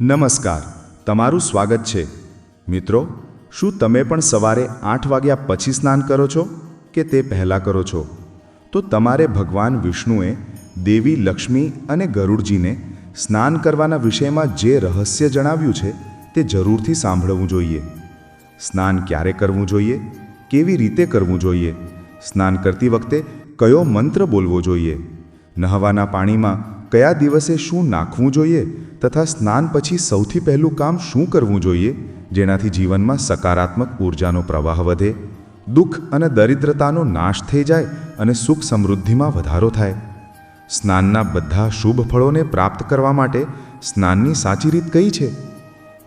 નમસ્કાર. તમારું સ્વાગત છે. મિત્રો, શું તમે પણ સવારે આઠ વાગ્યા પછી સ્નાન કરો છો કે તે પહેલાં કરો છો? તો તમારે ભગવાન વિષ્ણુએ દેવી લક્ષ્મી અને ગરુડજીને સ્નાન કરવાના વિષયમાં જે રહસ્ય જણાવ્યું છે તે જરૂરથી સાંભળવું જોઈએ. સ્નાન ક્યારે કરવું જોઈએ? કેવી રીતે કરવું જોઈએ? સ્નાન કરતી વખતે કયો મંત્ર બોલવો જોઈએ? નહાવાના પાણીમાં કયા દિવસે શું નાખવું જોઈએ? તથા સ્નાન પછી સૌથી પહેલું કામ શું કરવું જોઈએ, જેનાથી જીવનમાં સકારાત્મક ઉર્જાનો પ્રવાહ વધે, દુઃખ અને દરિદ્રતાનો નાશ થઈ જાય અને સુખ સમૃદ્ધિમાં વધારો થાય? સ્નાનના બધા શુભ ફળોને પ્રાપ્ત કરવા માટે સ્નાનની સાચી રીત કઈ છે?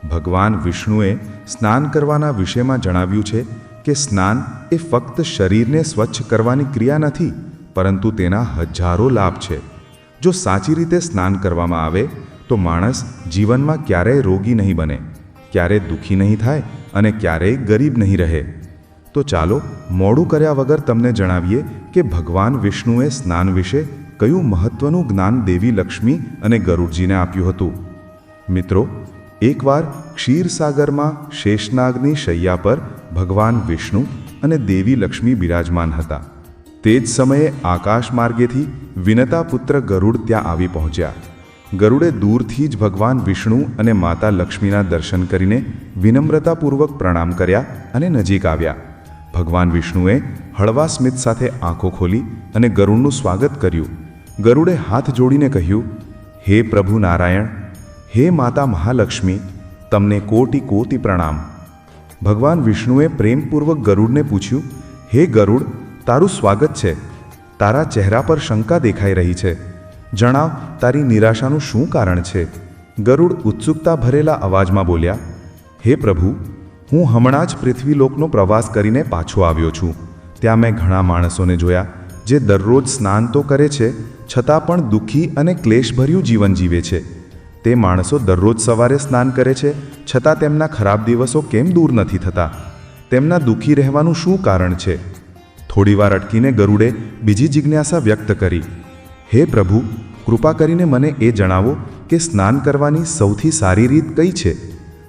ભગવાન વિષ્ણુએ સ્નાન કરવાના વિષયમાં જણાવ્યું છે કે સ્નાન એ ફક્ત શરીરને સ્વચ્છ કરવાની ક્રિયા નથી, પરંતુ તેના હજારો લાભ છે. જો સાચી રીતે સ્નાન કરવામાં આવે તો માણસ જીવનમાં ક્યારેય રોગી નહીં બને, ક્યારેય દુઃખી નહીં થાય અને ક્યારેય ગરીબ નહીં રહે. તો ચાલો મોડું કર્યા વગર તમને જણાવીએ કે ભગવાન વિષ્ણુએ સ્નાન વિશે કયું મહત્વનું જ્ઞાન દેવી લક્ષ્મી અને ગરુડજીને આપ્યું હતું? મિત્રો, એકવાર ક્ષીરસાગરમાં શેષનાગની શૈયા પર ભગવાન વિષ્ણુ અને દેવી લક્ષ્મી બિરાજમાન હતા. તે જ સમયે આકાશ માર્ગેથી વિનતા પુત્ર ગરુડ ત્યાં આવી પહોંચ્યા. ગરુડે દૂરથી જ ભગવાન વિષ્ણુ અને માતા લક્ષ્મીના દર્શન કરીને વિનમ્રતાપૂર્વક પ્રણામ કર્યા અને નજીક આવ્યા. ભગવાન વિષ્ણુએ હળવા સ્મિત સાથે આંખો ખોલી અને ગરુડનું સ્વાગત કર્યું. ગરુડે હાથ જોડીને કહ્યું, હે પ્રભુ નારાયણ, હે માતા મહાલક્ષ્મી, તમને કોટી કોટી પ્રણામ. ભગવાન વિષ્ણુએ પ્રેમપૂર્વક ગરુડને પૂછ્યું, હે ગરુડ, તારું સ્વાગત છે. તારા ચહેરા પર શંકા દેખાઈ રહી છે. જણાવ, તારી નિરાશાનું શું કારણ છે? ગરુડ ઉત્સુકતા ભરેલા અવાજમાં બોલ્યા, હે પ્રભુ, હું હમણાં જ પૃથ્વીલોકનો પ્રવાસ કરીને પાછો આવ્યો છું. ત્યાં મેં ઘણા માણસોને જોયા, જે દરરોજ સ્નાન તો કરે છે, છતાં પણ દુઃખી અને ક્લેશભર્યું જીવન જીવે છે. તે માણસો દરરોજ સવારે સ્નાન કરે છે, છતાં તેમના ખરાબ દિવસો કેમ દૂર નથી થતા? તેમના દુઃખી રહેવાનું શું કારણ છે? થોડીવાર અટકીને ગરુડે બીજી જિજ્ઞાસા વ્યક્ત કરી હે પ્રભુ, કૃપા કરીને મને એ જણાવો કે સ્નાન કરવાની સૌથી સારી રીત કઈ છે?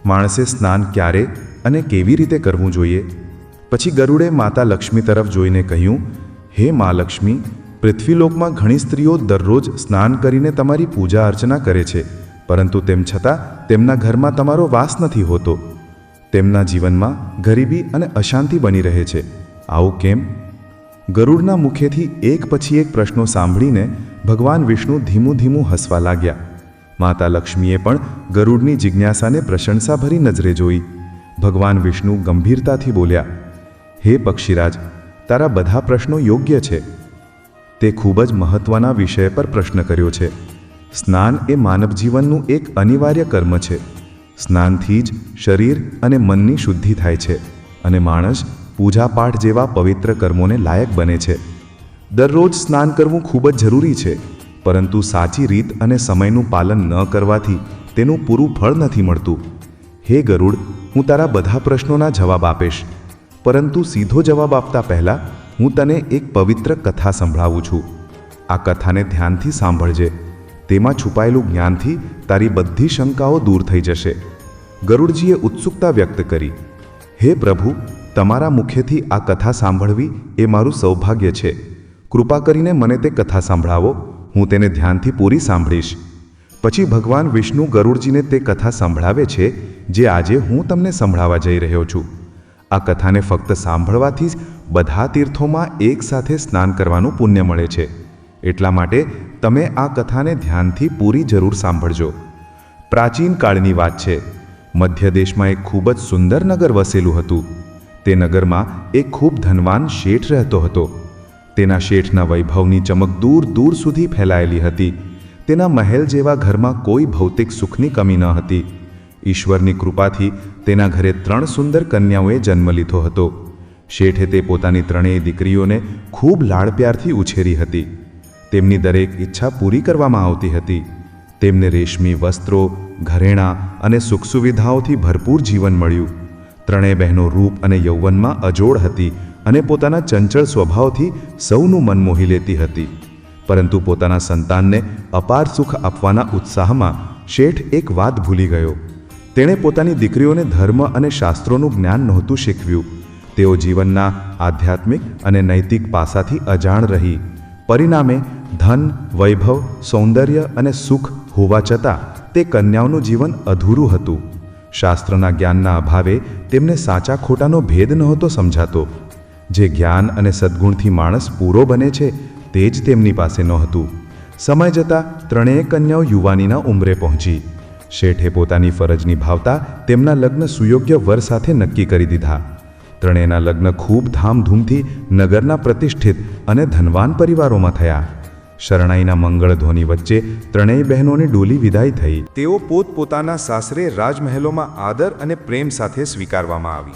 માણસે સ્નાન ક્યારે અને કેવી રીતે કરવું જોઈએ? પછી ગરુડે માતા લક્ષ્મી તરફ જોઈને કહ્યું, હે મા લક્ષ્મી, પૃથ્વીલોકમાં ઘણી સ્ત્રીઓ દરરોજ સ્નાન કરીને તમારી પૂજા અર્ચના કરે છે, પરંતુ તેમ છતાં તેમના ઘરમાં તમારો વાસ નથી હોતો. તેમના જીવનમાં ગરીબી અને અશાંતિ બની રહે છે. આવું કેમ? ગરુડના મુખેથી એક પછી એક પ્રશ્નો સાંભળીને ભગવાન વિષ્ણુ ધીમું ધીમું હસવા લાગ્યા. માતા લક્ષ્મીએ પણ ગરુડની જિજ્ઞાસાને પ્રશંસાભરી નજરે જોઈ. ભગવાન વિષ્ણુ ગંભીરતાથી બોલ્યા, હે પક્ષીરાજ, તારા બધા પ્રશ્નો યોગ્ય છે. તે ખૂબ જ મહત્વના વિષય પર પ્રશ્ન કર્યો છે. સ્નાન એ માનવ જીવનનું એક અનિવાર્ય કર્મ છે. સ્નાનથી જ શરીર અને મનની શુદ્ધિ થાય છે અને માણસ પૂજાપાઠ જેવા પવિત્ર કર્મોને લાયક બને છે. દરરોજ સ્નાન કરવું ખૂબ જ જરૂરી છે, પરંતુ સાચી રીત અને સમયનું પાલન ન કરવાથી તેનું પૂરું ફળ નથી મળતું. હે ગરુડ, હું તારા બધા પ્રશ્નોના જવાબ આપીશ, પરંતુ સીધો જવાબ આપતા પહેલાં હું તને એક પવિત્ર કથા સંભળાવું છું. આ કથાને ધ્યાનથી સાંભળજે, તેમાં છુપાયેલું જ્ઞાનથી તારી બધી શંકાઓ દૂર થઈ જશે. ગરુડજીએ ઉત્સુકતા વ્યક્ત કરી, હે પ્રભુ તમારા મુખેથી આ કથા સાંભળવી એ મારું સૌભાગ્ય છે. કૃપા કરીને મને તે કથા સંભળાવો. હું તેને ધ્યાનથી પૂરી સાંભળીશ. પછી ભગવાન વિષ્ણુ ગરુડજીને તે કથા સંભળાવે છે, જે આજે હું તમને સંભળાવવા જઈ રહ્યો છું. આ કથાને ફક્ત સાંભળવાથી જ બધા તીર્થોમાં એકસાથે સ્નાન કરવાનું પુણ્ય મળે છે. એટલા માટે તમે આ કથાને ધ્યાનથી પૂરી જરૂર સાંભળજો. પ્રાચીન કાળની વાત છે. મધ્ય દેશમાં એક ખૂબ જ સુંદર નગર વસેલું હતું. તે નગરમાં એક ખૂબ ધનવાન શેઠ રહેતો હતો. તેના શેઠના વૈભવની ચમક દૂર દૂર સુધી ફેલાયેલી હતી. તેના મહેલ જેવા ઘરમાં કોઈ ભૌતિક સુખની કમી ન હતી. ઈશ્વરની કૃપાથી તેના ઘરે ત્રણ સુંદર કન્યાઓએ જન્મ લીધો હતો. શેઠે તે પોતાની ત્રણેય દીકરીઓને ખૂબ લાડપ્યારથી ઉછેરી હતી. તેમની દરેક ઈચ્છા પૂરી કરવામાં આવતી હતી. તેમને રેશમી વસ્ત્રો, ઘરેણાં અને સુખ સુવિધાઓથી ભરપૂર જીવન મળ્યું. ત્રણેય બહેનો રૂપ અને યૌવનમાં અજોડ હતી અને પોતાના ચંચળ સ્વભાવથી સૌનું મન મોહી લેતી હતી. પરંતુ પોતાના સંતાનને અપાર સુખ આપવાના ઉત્સાહમાં શેઠ એક વાત ભૂલી ગયો. તેણે પોતાની દીકરીઓને ધર્મ અને શાસ્ત્રોનું જ્ઞાન નહોતું શીખવ્યું. તેઓ જીવનના આધ્યાત્મિક અને નૈતિક પાસાથી અજાણ રહી. પરિણામે ધન, વૈભવ, સૌંદર્ય અને સુખ હોવા છતાં તે કન્યાઓનું જીવન અધૂરું હતું. શાસ્ત્રના જ્ઞાનના અભાવે તેમને સાચા ખોટાનો ભેદ નહોતો સમજાતો. જે જ્ઞાન અને સદ્ગુણથી માણસ પૂરો બને છે, તે જ તેમની પાસે નહોતું. સમય જતાં ત્રણેય કન્યાઓ યુવાનીના ઉંમરે પહોંચી. શેઠે પોતાની ફરજ નિભાવતા તેમના લગ્ન સુયોગ્ય વર સાથે નક્કી કરી દીધા. ત્રણેયના લગ્ન ખૂબ ધામધૂમથી નગરના પ્રતિષ્ઠિત અને ધનવાન પરિવારોમાં થયા. શરણાઈના મંગળ ધ્વનિ વચ્ચે ત્રણેય બહેનોની ડોલી વિદાય થઈ. તેઓ પોતપોતાના સાસરે રાજમહેલોમાં આદર અને પ્રેમ સાથે સ્વીકારવામાં આવી.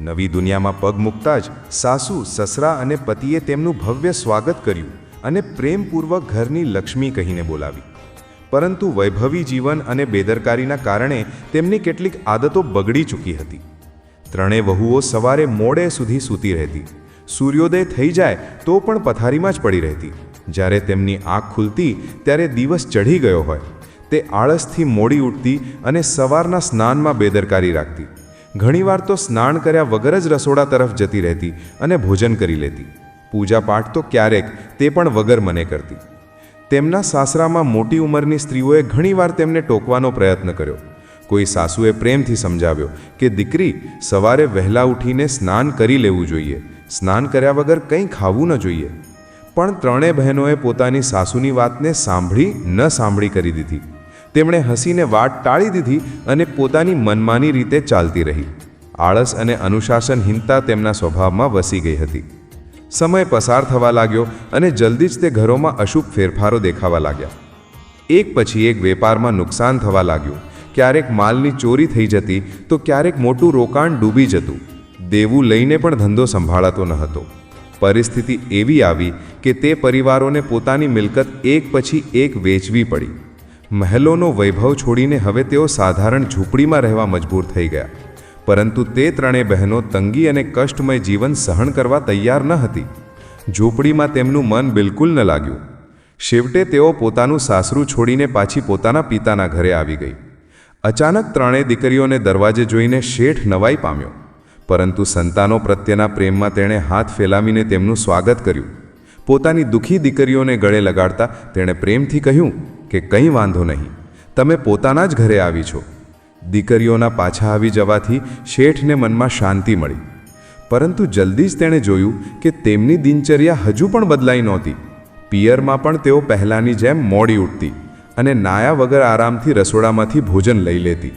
નવી દુનિયામાં પગ મૂકતા જ સાસુ, સસરા અને પતિએ તેમનું ભવ્ય સ્વાગત કર્યું અને પ્રેમપૂર્વક ઘરની લક્ષ્મી કહીને બોલાવી. પરંતુ વૈભવી જીવન અને બેદરકારીના કારણે તેમની કેટલીક આદતો બગડી ચૂકી હતી. ત્રણેય વહુઓ સવારે મોડે સુધી સૂતી રહેતી. સૂર્યોદય થઈ જાય તો પણ પથારીમાં જ પડી રહેતી. જ્યારે તેમની આંખ ખુલતી ત્યારે દિવસ ચઢી ગયો હોય. તે આળસથી મોડી ઉઠતી અને સવારના સ્નાનમાં બેદરકારી રાખતી. ઘણીવાર તો સ્નાન કર્યા વગર જ રસોડા તરફ જતી રહેતી અને ભોજન કરી લેતી. પૂજાપાઠ તો ક્યારેક તે પણ વગર મને કરતી. તેમના સાસરામાં મોટી ઉંમરની સ્ત્રીઓએ ઘણીવાર તેમને ટોકવાનો પ્રયત્ન કર્યો. કોઈ સાસુએ પ્રેમથી સમજાવ્યો કે, દીકરી, સવારે વહેલા ઉઠીને સ્નાન કરી લેવું જોઈએ. સ્નાન કર્યા વગર કંઈ ખાવું ન જોઈએ. પણ ત્રણેય બહેનોએ પોતાની સાસુની વાતને સાંભળી ન સાંભળી કરી દીધી. તેમણે હસીને વાટ ટાળી દીધી અને પોતાની મનમાની રીતે ચાલતી રહી. આળસ અને અનુશાસનહીનતા તેમના સ્વભાવમાં વસી ગઈ હતી. સમય પસાર થવા લાગ્યો અને જલ્દી જ તે ઘરોમાં અશુભ ફેરફારો દેખાવા લાગ્યા. એક પછી એક વેપારમાં નુકસાન થવા લાગ્યું. ક્યારેક માલની ચોરી થઈ જતી તો ક્યારેક મોટું રોકાણ ડૂબી જતું. દેવું લઈને પણ ધંધો સંભાળાતો ન હતો. પરિસ્થિતિ એવી આવી કે તે પરિવારોને પોતાની મિલકત એક પછી એક વેચવી પડી. મહેલોનો વૈભવ છોડીને હવે તેઓ સાધારણ ઝૂંપડીમાં રહેવા મજબૂર થઈ ગયા. પરંતુ તે ત્રણેય બહેનો તંગી અને કષ્ટમય જીવન સહન કરવા તૈયાર ન હતી. ઝૂંપડીમાં તેમનું મન બિલકુલ ન લાગ્યું. છેવટે તેઓ પોતાનું સાસરું છોડીને પાછી પોતાના પિતાના ઘરે આવી ગઈ. અચાનક ત્રણેય દીકરીઓને દરવાજે જોઈને શેઠ નવાઈ પામ્યો. પરંતુ સંતાનો પ્રત્યેના પ્રેમમાં તેણે હાથ ફેલાવીને તેમનું સ્વાગત કર્યું. પોતાની દુઃખી દીકરીઓને ગળે લગાડતા તેણે પ્રેમથી કહ્યું કે કંઈ વાંધો નહીં, તમે પોતાના જ ઘરે આવી છો. દીકરીઓના પાછા આવી જવાથી શેઠને મનમાં શાંતિ મળી. પરંતુ જલ્દી જ તેણે જોયું કે તેમની દિનચર્યા હજુ પણ બદલાઈ નહોતી. પિયરમાં પણ તેઓ પહેલાંની જેમ મોડી ઉઠતી અને નાયા વગર આરામથી રસોડામાંથી ભોજન લઈ લેતી.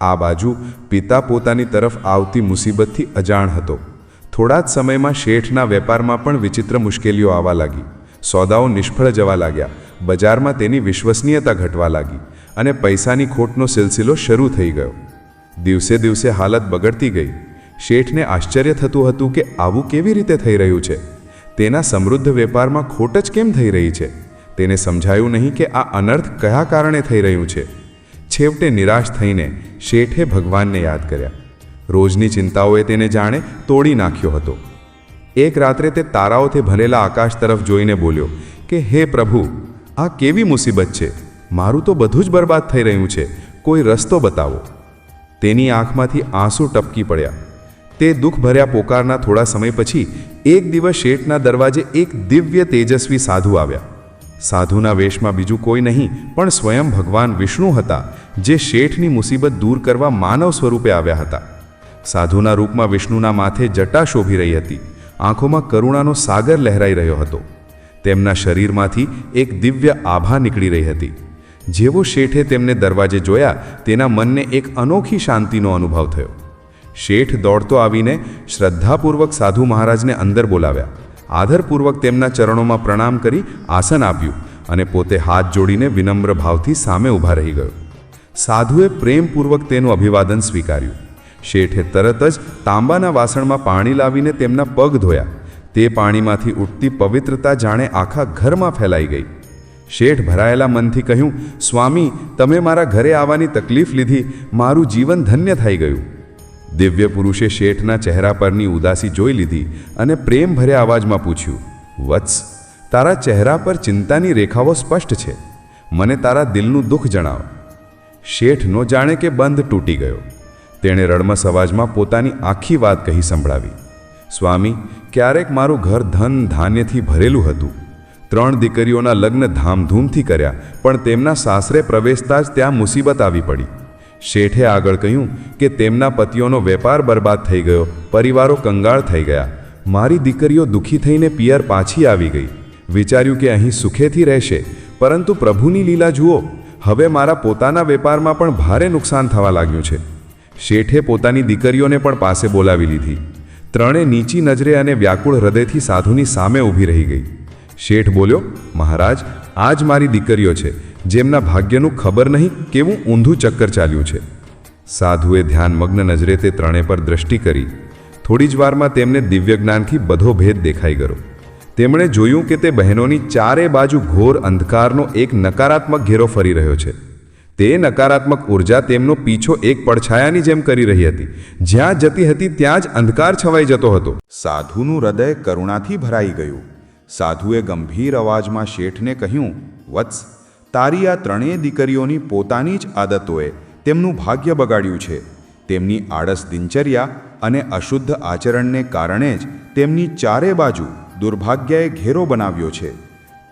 આ બાજુ પિતા પોતાની તરફ આવતી મુસીબતથી અજાણ હતો. થોડા જ સમયમાં શેઠના વેપારમાં પણ વિચિત્ર મુશ્કેલીઓ આવવા લાગી. સોદાઓ નિષ્ફળ જવા લાગ્યા. બજારમાં તેની વિશ્વસનીયતા ઘટવા લાગી અને પૈસાની ખોટનો સિલસિલો શરૂ થઈ ગયો. દિવસે દિવસે હાલત બગડતી ગઈ. શેઠને આશ્ચર્ય થતું હતું કે આવું કેવી રીતે થઈ રહ્યું છે? તેના સમૃદ્ધ વેપારમાં ખોટ જ કેમ થઈ રહી છે? તેને સમજાયું નહીં કે આ અનર્થ કયા કારણે થઈ રહ્યું છે? છેવટે નિરાશ થઈને શેઠે ભગવાનને યાદ કર્યા. રોજની ચિંતાઓએ તેને જાણે તોડી નાખ્યો હતો. એક રાત્રે તે તારાઓથી ભરેલા આકાશ તરફ જોઈને બોલ્યો, કે હે પ્રભુ, આ કેવી મુસીબત છે? મારું તો બધું જ બરબાદ થઈ રહ્યું છે. કોઈ રસ્તો બતાવો. તેની આંખમાંથી આંસુ ટપકી પડ્યા. તે દુઃખ ભર્યા પોકારના થોડા સમય પછી એક દિવસ શેઠના દરવાજે એક દિવ્ય તેજસ્વી સાધુ આવ્યા. સાધુના વેશમાં બીજું કોઈ નહીં, પણ સ્વયં ભગવાન વિષ્ણુ હતા. જે શેઠની મુસીબત દૂર કરવા માનવ સ્વરૂપે આવ્યા હતા. સાધુના રૂપમાં વિષ્ણુના માથે જટા શોભી રહી હતી. આંખોમાં કરુણાનો સાગર લહેરાઈ રહ્યો હતો. તેમના શરીરમાંથી એક દિવ્ય આભા નીકળી રહી હતી. જેવો શેઠે તેમને દરવાજે જોયા, તેના મનને એક અનોખી શાંતિનો અનુભવ થયો. શેઠ દોડતો આવીને શ્રદ્ધાપૂર્વક સાધુ મહારાજને અંદર બોલાવ્યા. આદરપૂર્વક તેમના ચરણોમાં પ્રણામ કરી આસન આપ્યું અને પોતે હાથ જોડીને વિનમ્ર ભાવથી સામે ઊભા રહી ગયો. સાધુએ પ્રેમપૂર્વક તેનું અભિવાદન સ્વીકાર્યું. શેઠે તરત જ તાંબાના વાસણમાં પાણી લાવીને તેમના પગ ધોયા. તે પાણીમાંથી ઉઠતી પવિત્રતા જાણે આખા ઘરમાં ફેલાઈ ગઈ. શેઠ ભરાયેલા મનથી કહ્યું, સ્વામી, તમે મારા ઘરે આવવાની તકલીફ લીધી, મારું જીવન ધન્ય થઈ ગયું. દિવ્ય પુરુષે શેઠના ચહેરા પરની ઉદાસી જોઈ લીધી અને પ્રેમ ભર્યા અવાજમાં પૂછ્યું, વત્સ, તારા ચહેરા પર ચિંતાની રેખાઓ સ્પષ્ટ છે. મને તારા દિલનું દુઃખ જણાવ. શેઠનો જાણે કે બંધ તૂટી ગયો. તેણે રડમસ અવાજમાં પોતાની આખી વાત કહી સંભળાવી. સ્વામી, ક્યારેક મારું ઘર ધન ધાન્યથી ભરેલું હતું. ત્રણ દીકરીઓના લગ્ન ધામધૂમથી કર્યા, પણ તેમના સાસરે પ્રવેશતા જ ત્યાં મુસીબત આવી પડી. શેઠે આગળ કહ્યું કે તેમના પતિઓનો વેપાર બરબાદ થઈ ગયો, પરિવારો કંગાળ થઈ ગયા. મારી દીકરીઓ દુઃખી થઈને પિયર પાછી આવી ગઈ. વિચાર્યું કે અહીં સુખેથી રહેશે, પરંતુ પ્રભુની લીલા જુઓ. હવે મારા પોતાના વેપારમાં પણ ભારે નુકસાન થવા લાગ્યું છે. શેઠે પોતાની દીકરીઓને પણ પાસે બોલાવી લીધી. ત્રણે નીચી નજરે અને વ્યાકુળ હૃદયથી સાધુની સામે ઊભી રહી ગઈ. શેઠ બોલ્યો, મહારાજ આ જ મારી દીકરીઓ છે. જેમના ભાગ્યનું ખબર નહીં કેવું ઊંધું ચક્કર ચાલ્યું છે. સાધુએ ધ્યાનમગ્ન નજરે તે ત્રણે પર દ્રષ્ટિ કરી. થોડી જ વારમાં તેમને દિવ્ય જ્ઞાનથી બધો ભેદ દેખાઈ ગયો. તેમણે જોયું કે તે બહેનોની ચારે બાજુ ઘોર અંધકારનો એક નકારાત્મક ઘેરો ફરી રહ્યો છે. તે નકારાત્મક ઊર્જા તેમનો પીછો એક પડછાયાની જેમ કરી રહી હતી. જ્યાં જતી હતી ત્યાં જ અંધકાર છવાઈ જતો હતો. સાધુનું હૃદય કરુણાથી ભરાઈ ગયું. સાધુએ ગંભીર અવાજમાં શેઠને કહ્યું, વત્સ, તારી આ ત્રણેય દીકરીઓની પોતાની જ આદતોએ તેમનું ભાગ્ય બગાડ્યું છે. તેમની આળસ દિનચર્યા અને અશુદ્ધ આચરણને કારણે જ તેમની ચારે બાજુ દુર્ભાગ્યએ ઘેરો બનાવ્યો છે.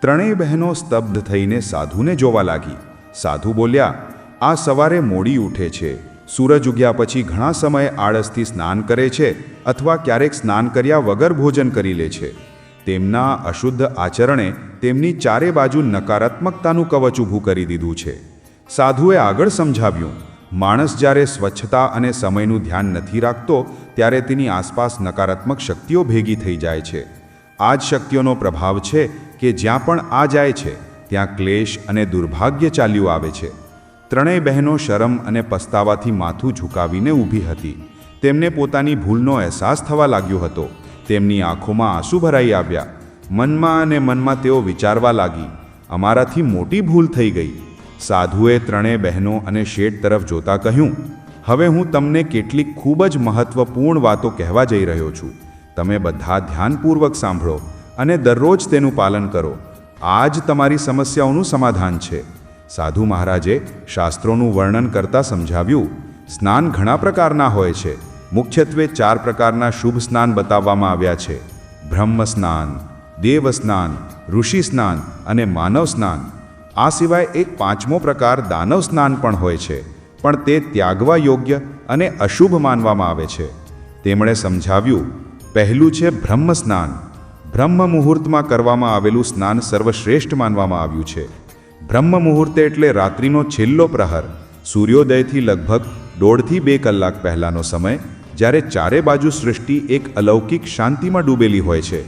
ત્રણેય બહેનો સ્તબ્ધ થઈને સાધુને જોવા લાગી. સાધુ બોલ્યા, આ સવારે મોડી ઉઠે છે. સૂરજ ઉગ્યા પછી ઘણા સમયે આળસથી સ્નાન કરે છે અથવા ક્યારેક સ્નાન કર્યા વગર ભોજન કરી લે છે. તેમના અશુદ્ધ આચરણે તેમની ચારે બાજુ નકારાત્મકતાનું કવચ ઊભું કરી દીધું છે. સાધુએ આગળ સમજાવ્યું, માણસ જ્યારે સ્વચ્છતા અને સમયનું ધ્યાન નથી રાખતો, ત્યારે તેની આસપાસ નકારાત્મક શક્તિઓ ભેગી થઈ જાય છે. આ જ શક્તિઓનો પ્રભાવ છે કે જ્યાં પણ આ જાય છે, ત્યાં ક્લેશ અને દુર્ભાગ્ય ચાલ્યું આવે છે. ત્રણેય બહેનો શરમ અને પસ્તાવાથી માથું ઝુકાવીને ઊભી હતી. તેમને પોતાની ભૂલનો અહેસાસ થવા લાગ્યો હતો. તેમની આંખોમાં આંસુ ભરાઈ આવ્યા. મનમાં અને મનમાં તેઓ વિચારવા લાગી, અમારાથી મોટી ભૂલ થઈ ગઈ. સાધુએ ત્રણેય બહેનો અને શેઠ તરફ જોતા કહ્યું, હવે હું તમને કેટલીક ખૂબ જ મહત્વપૂર્ણ વાતો કહેવા જઈ રહ્યો છું. તમે બધા ધ્યાનપૂર્વક સાંભળો અને દરરોજ તેનું પાલન કરો. આ જ તમારી સમસ્યાઓનું સમાધાન છે. સાધુ મહારાજે શાસ્ત્રોનું વર્ણન કરતાં સમજાવ્યું, સ્નાન ઘણા પ્રકારના હોય છે. મુખ્યત્વે ચાર પ્રકારના શુભ સ્નાન બતાવવામાં આવ્યા છે. બ્રહ્મ સ્નાન, દેવ સ્નાન, ઋષિ સ્નાન અને માનવ સ્નાન. આ સિવાય એક પાંચમો પ્રકાર દાનવ સ્નાન પણ હોય છે, પણ તે ત્યાગવા યોગ્ય અને અશુભ માનવામાં આવે છે. તેમણે સમજાવ્યું પહેલું છે બ્રહ્મ સ્નાન. બ્રહ્મ મુહૂર્તમાં કરવામાં આવેલું સ્નાન સર્વશ્રેષ્ઠ માનવામાં આવ્યું છે. બ્રહ્મ મુહૂર્તે એટલે રાત્રિનો છેલ્લો પ્રહર, સૂર્યોદયથી લગભગ દોઢથી બે કલાક પહેલાંનો સમય, જ્યારે ચારે બાજુ સૃષ્ટિ એક અલૌકિક શાંતિમાં ડૂબેલી હોય છે.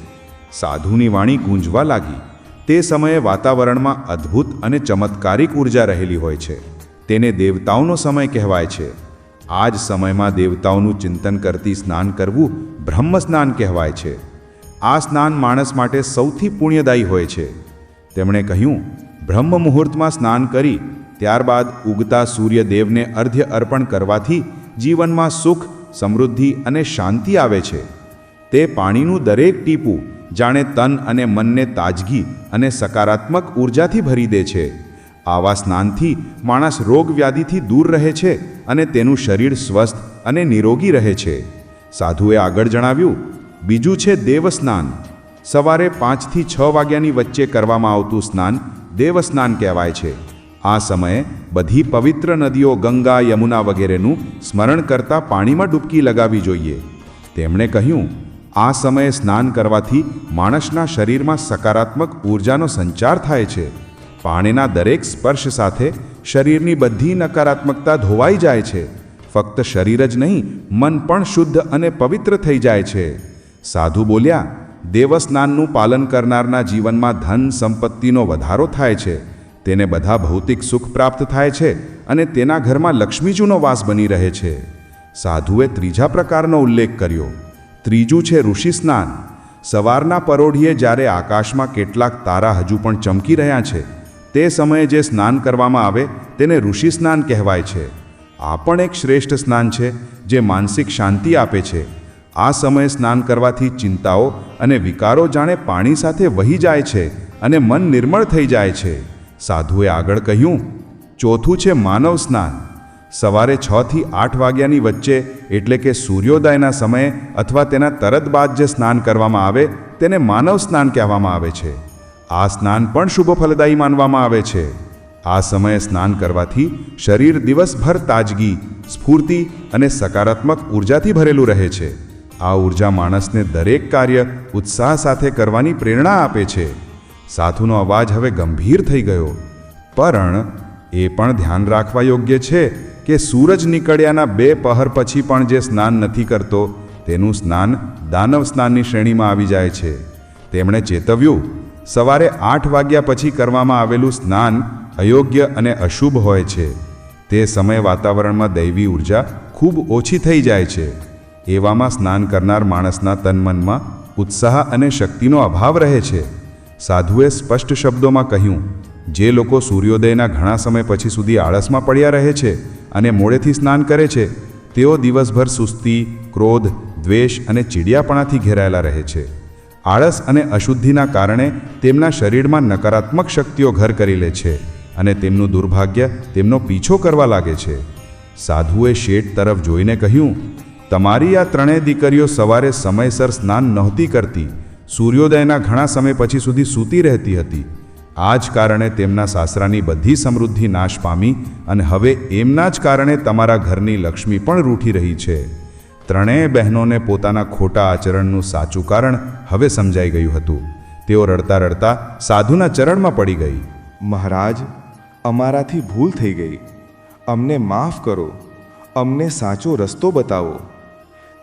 સાધુની વાણી ગૂંજવા લાગી. તે સમયે વાતાવરણમાં અદ્ભુત અને ચમત્કારિક ઊર્જા રહેલી હોય છે. તેને દેવતાઓનો સમય કહેવાય છે. આ જ સમયમાં દેવતાઓનું ચિંતન કરતી સ્નાન કરવું બ્રહ્મ સ્નાન કહેવાય છે. આ સ્નાન માણસ માટે સૌથી પુણ્યદાયી હોય છે. તેમણે કહ્યું, બ્રહ્મ મુહૂર્તમાં સ્નાન કરી, ત્યારબાદ ઉગતા સૂર્યદેવને અર્ધ્ય અર્પણ કરવાથી જીવનમાં સુખ, સમૃદ્ધિ અને શાંતિ આવે છે. તે પાણીનું દરેક ટીપું જાણે તન અને મનને તાજગી અને સકારાત્મક ઊર્જાથી ભરી દે છે. આવા સ્નાનથી માણસ રોગ વ્યાધિથી દૂર રહે છે અને તેનું શરીર સ્વસ્થ અને નિરોગી રહે છે. સાધુએ આગળ જણાવ્યું, બીજું છે દેવસ્નાન. સવારે પાંચથી છ વાગ્યાની વચ્ચે કરવામાં આવતું સ્નાન દેવસ્નાન કહેવાય છે. આ સમયે બધી પવિત્ર નદીઓ ગંગા, યમુના વગેરેનું સ્મરણ કરતા પાણીમાં ડૂબકી લગાવવી જોઈએ. તેમણે કહ્યું, આ સમયે સ્નાન કરવાથી માણસના શરીરમાં સકારાત્મક ઊર્જાનો સંચાર થાય છે. પાણીના દરેક સ્પર્શ સાથે શરીરની બધી નકારાત્મકતા ધોવાઈ જાય છે. ફક્ત શરીર જ નહીં, મન પણ શુદ્ધ અને પવિત્ર થઈ જાય છે. સાધુ બોલ્યા, દેવસ્નાનનું પાલન કરનારના જીવનમાં ધન સંપત્તિનો વધારો થાય છે. તેને બધા ભૌતિક સુખ પ્રાપ્ત થાય છે અને તેના ઘરમાં લક્ષ્મીજીનો વાસ બની રહે છે. સાધુએ ત્રીજા પ્રકારનો ઉલ્લેખ કર્યો. ત્રીજું છે ઋષિ સ્નાન. સવારના પરોઢીએ જ્યારે આકાશમાં કેટલાક તારા હજુ પણ ચમકી રહ્યા છે તે સમયે જે સ્નાન કરવામાં આવે તેને ઋષિ સ્નાન કહેવાય છે. આ પણ એક શ્રેષ્ઠ સ્નાન છે જે માનસિક શાંતિ આપે છે. આ સમયે સ્નાન કરવાથી ચિંતાઓ અને વિકારો જાણે પાણી સાથે વહી જાય છે અને મન નિર્મળ થઈ જાય છે. સાધુએ આગળ કહ્યું, ચોથું છે માનવ સ્નાન. સવારે છ થી આઠ વાગ્યાની વચ્ચે એટલે કે સૂર્યોદયના સમયે અથવા તેના તરત બાદ જે સ્નાન કરવામાં આવે તેને માનવ સ્નાન કહેવામાં આવે છે. આ સ્નાન પણ શુભ ફલદાયી માનવામાં આવે છે. આ સમયે સ્નાન કરવાથી શરીર દિવસભર તાજગી, સ્ફૂર્તિ અને સકારાત્મક ઉર્જાથી ભરેલું રહે છે. આ ઊર્જા માણસને દરેક કાર્ય ઉત્સાહ સાથે કરવાની પ્રેરણા આપે છે. સાધુનો અવાજ હવે ગંભીર થઈ ગયો. પણ એ પણ ધ્યાન રાખવા યોગ્ય છે કે સૂરજ નીકળ્યાના બે પહર પછી પણ જે સ્નાન નથી કરતો, તેનું સ્નાન દાનવ સ્નાનની શ્રેણીમાં આવી જાય છે. તેમણે ચેતવ્યું સવારે આઠ વાગ્યા પછી કરવામાં આવેલું સ્નાન અયોગ્ય અને અશુભ હોય છે. તે સમયે વાતાવરણમાં દૈવી ઊર્જા ખૂબ ઓછી થઈ જાય છે. એવામાં સ્નાન કરનાર માણસના તનમનમાં ઉત્સાહ અને શક્તિનો અભાવ રહે છે. સાધુએ સ્પષ્ટ શબ્દોમાં કહ્યું, જે લોકો સૂર્યોદયના ઘણા સમય પછી સુધી આળસમાં પડ્યા રહે છે અને મોડેથી સ્નાન કરે છે, તેઓ દિવસભર સુસ્તી, ક્રોધ, દ્વેષ અને ચીડિયાપણાથી ઘેરાયેલા રહે છે. આળસ અને અશુદ્ધિના કારણે તેમના શરીરમાં નકારાત્મક શક્તિઓ ઘર કરી લે છે અને તેમનું દુર્ભાગ્ય તેમનો પીછો કરવા લાગે છે. સાધુએ શેઠ તરફ જોઈને કહ્યું, તમારી આ ત્રણેય દીકરીઓ સવારે સમયસર સ્નાન નહોતી કરતી. સૂર્યોદયના ઘણા સમય પછી સુધી સૂતી રહેતી હતી. આ જ કારણે તેમના સાસરાની બધી સમૃદ્ધિ નાશ પામી અને હવે એમના જ કારણે તમારા ઘરની લક્ષ્મી પણ રૂઠી રહી છે. ત્રણેય બહેનોને પોતાના ખોટા આચરણનું સાચું કારણ હવે સમજાઈ ગયું હતું. તેઓ રડતા રડતા સાધુના ચરણમાં પડી ગઈ. મહારાજ, અમારાથી ભૂલ થઈ ગઈ. અમને માફ કરો. અમને સાચો રસ્તો બતાવો.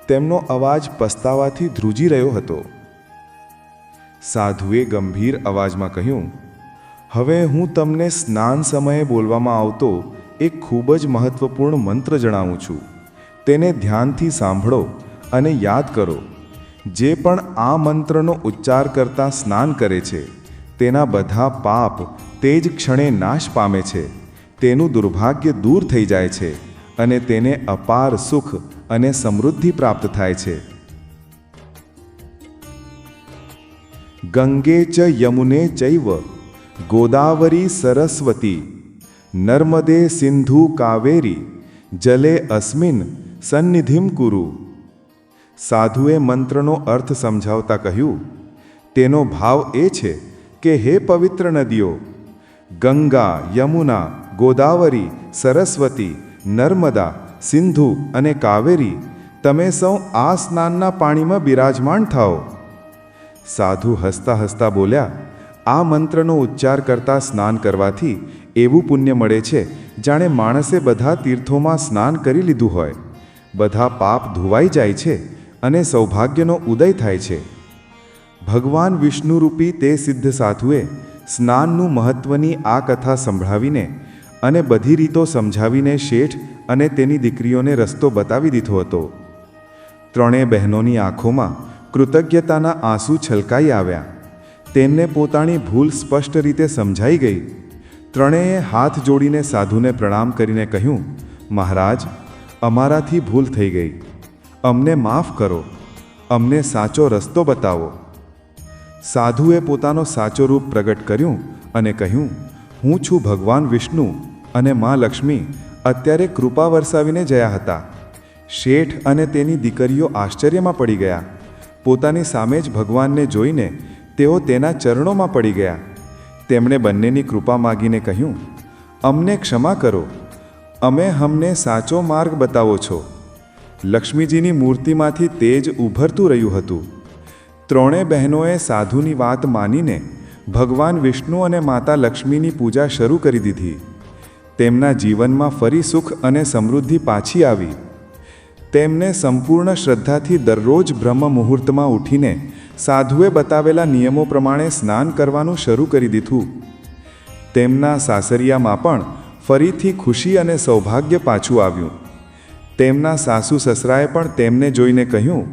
તેમનો અવાજ પસ્તાવાથી ધ્રુજી રહ્યો હતો. સાધુએ ગંભીર અવાજમાં કહ્યું, હવે હું તમને સ્નાન સમયે બોલવામાં આવતો એક ખૂબ જ મહત્વપૂર્ણ મંત્ર જણાવું છું. તેને ધ્યાનથી સાંભળો અને યાદ કરો. જે પણ આ મંત્રનો ઉચ્ચાર કરતા સ્નાન કરે છે, તેના બધા પાપ તે જ ક્ષણે નાશ પામે છે. તેનું દુર્ભાગ્ય દૂર થઈ જાય છે અને તેને અપાર સુખ અને સમૃદ્ધિ પ્રાપ્ત થાય છે. ગંગે ચ યમુને ચૈવ, ગોદાવરી સરસ્વતી, નર્મદે સિંધુ કાવેરી, જલે અસ્મિન સન્નિધિમ કુરુ સાધુએ મંત્રનો અર્થ સમજાવતા કહ્યું, તેનો ભાવ એ છે કે હે પવિત્ર નદીઓ, ગંગા, યમુના, ગોદાવરી, સરસ્વતી, નર્મદા, સિંધુ અને કાવેરી, તમે સૌ આ સ્નાનના પાણીમાં બિરાજમાન થાઓ. સાધુ હસતા હસતા બોલ્યા, આ મંત્રનો ઉચ્ચાર કરતા સ્નાન કરવાથી એવું પુણ્ય મળે છે, જાણે માણસે બધા તીર્થોમાં સ્નાન કરી લીધું હોય. બધા પાપ ધોવાઈ જાય છે અને સૌભાગ્યનો ઉદય થાય છે. ભગવાન વિષ્ણુરૂપી તે સિદ્ધ સાધુએ સ્નાનનું મહત્ત્વની આ કથા સંભળાવીને અને બધી રીતો સમજાવીને શેઠ અને તેની દીકરીઓને રસ્તો બતાવી દીધો હતો. ત્રણેય બહેનોની આંખોમાં કૃતજ્ઞતાના આંસુ છલકાઈ આવ્યા. તેમને પોતાની ભૂલ સ્પષ્ટ રીતે સમજાઈ ગઈ. ત્રણેય હાથ જોડીને સાધુને પ્રણામ કરીને કહ્યું, મહારાજ અમારાથી ભૂલ થઈ ગઈ. અમને માફ કરો. અમને સાચો રસ્તો બતાવો. સાધુએ પોતાનો સાચો રૂપ પ્રગટ કર્યું અને કહ્યું, હું છું ભગવાન વિષ્ણુ અને મા લક્ષ્મી. અત્યારે કૃપા વરસાવીને જયા હતા. શેઠ અને તેની દીકરીઓ આશ્ચર્યમાં પડી ગયા. પોતાની સામે જ ભગવાનને જોઈને તેઓ તેના ચરણોમાં પડી ગયા. તેમણે બંનેની કૃપા માગીને કહ્યું, અમને ક્ષમા કરો. અમે હમને સાચો માર્ગ બતાવો છો. લક્ષ્મીજીની મૂર્તિમાંથી તેજ ઉભરતું રહ્યું હતું. ત્રણેય બહેનોએ સાધુની વાત માનીને ભગવાન વિષ્ણુ અને માતા લક્ષ્મીની પૂજા શરૂ કરી દીધી. તેમના જીવનમાં ફરી સુખ અને સમૃદ્ધિ પાછી આવી. તેમને સંપૂર્ણ શ્રદ્ધાથી દરરોજ બ્રહ્મ મુહૂર્તમાં ઉઠીને સાધુએ બતાવેલા નિયમો પ્રમાણે સ્નાન કરવાનું શરૂ કરી દીધું. તેમના સાસરિયામાં પણ ફરીથી ખુશી અને સૌભાગ્ય પાછું આવ્યું. તેમના સાસુ સસરાએ પણ તેમને જોઈને કહ્યું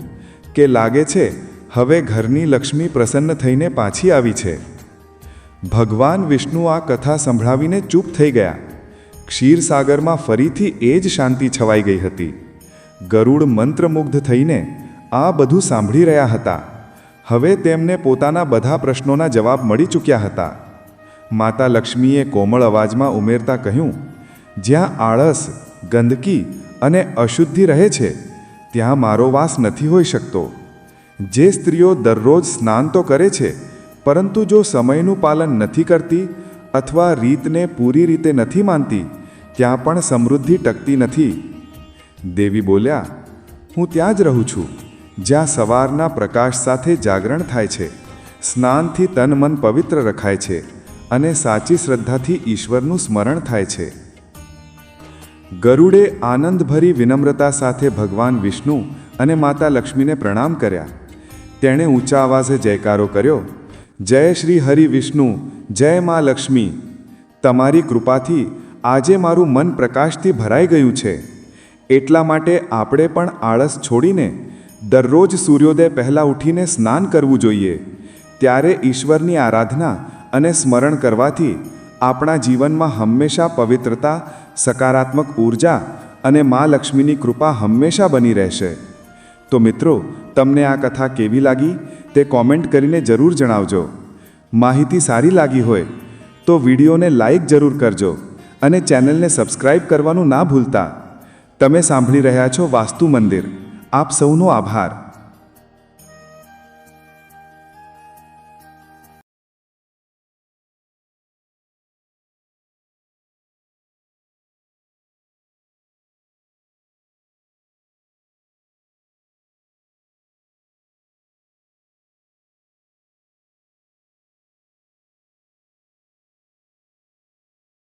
કે લાગે છે, હવે ઘરની લક્ષ્મી પ્રસન્ન થઈને પાછી આવી છે. ભગવાન વિષ્ણુ આ કથા સંભળાવીને ચૂપ થઈ ગયા. ક્ષીરસાગરમાં ફરીથી એ જ શાંતિ છવાઈ ગઈ હતી. ગરુડ મંત્રમુગ્ધ થઈને આ બધું સાંભળી રહ્યા હતા. હવે તેમને પોતાના બધા પ્રશ્નોના જવાબ મળી ચૂક્યા હતા. માતા લક્ષ્મીએ કોમળ અવાજમાં ઉમેરતા કહ્યું, જ્યાં આળસ, ગંદકી અને અશુદ્ધિ રહે છે, ત્યાં મારો વાસ નથી હોઈ શકતો. જે સ્ત્રીઓ દરરોજ સ્નાન તો કરે છે, પરંતુ જો સમયનું પાલન નથી કરતી અથવા રીતને પૂરી રીતે નથી માનતી, ત્યાં પણ સમૃદ્ધિ ટકતી નથી. દેવી બોલ્યા, હું ત્યાં જ રહું છું, જ્યાં સવારના પ્રકાશ સાથે જાગરણ થાય છે. સ્નાનથી તન મન પવિત્ર રખાય છે. અને સાચી શ્રદ્ધાથી ઈશ્વરનું સ્મરણ થાય છે. ગરુડે આનંદભરી વિનમ્રતા સાથે ભગવાન વિષ્ણુ અને માતા લક્ષ્મીને પ્રણામ કર્યા. તેણે ઊંચા અવાજે જયકારો કર્યો, જય શ્રી હરિ વિષ્ણુ, જય મા લક્ષ્મી. તમારી કૃપાથી આજે મારું મન પ્રકાશથી ભરાઈ ગયું છે. એટલા માટે આપણે પણ આળસ છોડીને દરરોજ સૂર્યોદય પહેલાં ઉઠીને સ્નાન કરવું જોઈએ. ત્યારે ઈશ્વરની આરાધના અને સ્મરણ કરવાથી આપણા જીવનમાં હંમેશા પવિત્રતા, સકારાત્મક ઊર્જા અને મા લક્ષ્મીની કૃપા હંમેશા બની રહેશે. તો મિત્રો, તમને આ કથા કેવી લાગી તે કોમેન્ટ કરીને જરૂર જણાવજો. માહિતી સારી લાગી હોય તો વિડીયોને લાઈક જરૂર કરજો અને ચેનલને સબસ્ક્રાઇબ કરવાનું ના ભૂલતા. તમે સાંભળી રહ્યા છો વાસ્તુ મંદિર. આપ સૌનો આભાર.